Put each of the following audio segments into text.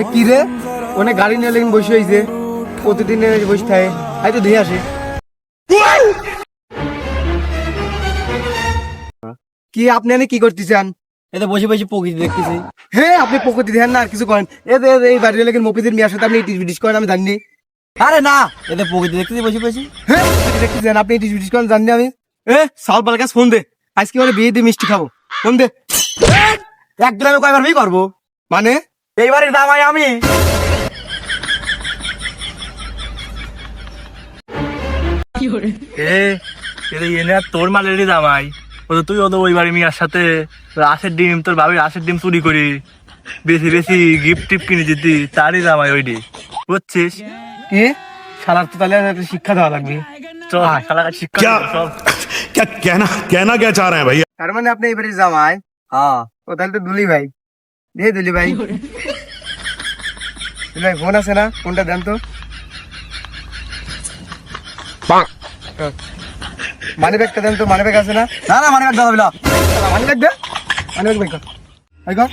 এ কি রে? অনেক গাড়ি নিয়ে লেগে বসে হয়েছে প্রতিদিন বসে থাকে। আই তো ধুয়ে আসে। কি আপনি এনে কি করতে চান এতে বসে বসে প্রকৃতি দেখতেছি। হে আপনি প্রকৃতি ধ্যান না আর কিছু করেন। এ দে দে, এই বাড়ি লেগে মফিদের মেয়ের সাথে আপনি টিস বিটিস করেন আমি জানি। আরে না এতে প্রকৃতি দেখতেছি বসে বসে। হ্যাঁ প্রকৃতি দেখতে চান আপনি টিস বিটিস করেন জানি আমি। এ সাউল পাল কাছে ফোন দে। আজকে মানে বিয়ে দিয়ে মিষ্টি খাব। ফোন দে? এক গ্রামে কয়বার বি করব? মানে? এইবারের দামাই আমি। এ এনে আর তোর মালেরই জামাই। ও তো তুই ওদের ওই বাড়ি মিয়ার সাথে আশের ডিম তোর বাবির আশের ডিম চুরি করি। বেশি বেশি গিফট টিপ কিনে দিতি তারই জামাই ওইটি বুঝছিস? কি? শালার তো তাহলে শিক্ষা দেওয়া লাগবে। চল শালাকে শিক্ষা চল। क्या कहना कहना क्या चाह रहे हैं भैया তার মানে আপনি এবারে জামাই হ্যাঁ ও তাহলে তো দুলি ভাই দিয়ে দুলি ভাই দুলি ভাই ফোন আছে না ফোনটা দেন তো মানি ব্যাগটা দেন তো মানি ব্যাগ আছে না না না মানে দাদা বিলা money bag they money bag bag I কর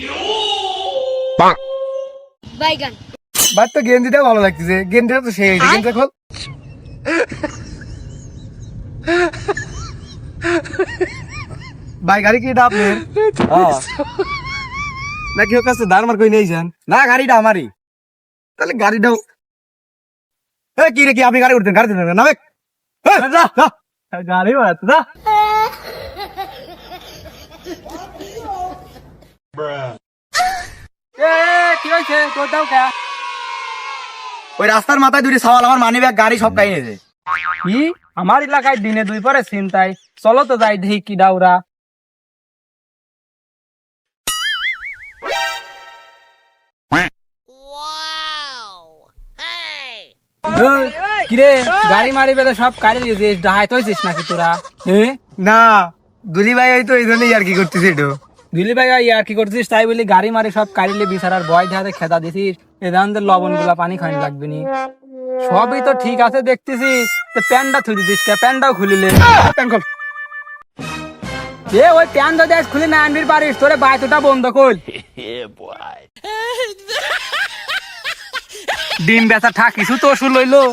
বাইগান বাট তো গেঞ্জিটা ভালো লাগতেছে গেঞ্জিটা তো সেই গেঞ্জি খোল ভাই গাড়ি কি এটা আপনার? হ্যাঁ। ওর কাছে দাঁড় মার কই নেই যান? না গাড়িটা আমারই। তাহলে গাড়িটাও এ কি রে কি আপনি গাড়ি উঠতেন গাড়ি না গাড়ি বাড়াচ্ছে না কি হয়েছে? তোর দাও কে? ওই রাস্তার মাথায় দুটি সওয়াল আমার মানি ব্যাগ গাড়ি সব কি? আমার এলাকায় দিনে দুই পরে চিন্তাই চলো তো যাই দেখি কি ডাউরা কিরে গাড়ি মারি বেড়ে সব কাড়ি দিয়েছিস ডাহাই হয়েছিস নাকি তোরা? হ্যাঁ না দুলি ভাই হয়তো এই জন্যই আর কি করতেছে একটু দিলি ভাই ইয়ার কি করছিস তাই বলি গাড়ি মারি সব কাড়িলে বিছাড়ার ভয় দেখাতে খেদা দিছিস এদানদের লবণগুলা পানি খাইনি লাগবে নি। সবই তো ঠিক আছে দেখতেছি তো প্যান্টটা থুই দিছিস কে প্যান্টটাও খুলিলে। খোল। এ ওই প্যান যদি আজ খুলে না আনবির পারিস তোরে বায়তুটা বন্ধ কর ডিম বেচা ঠা কিছু তো ওষুধ লইলো।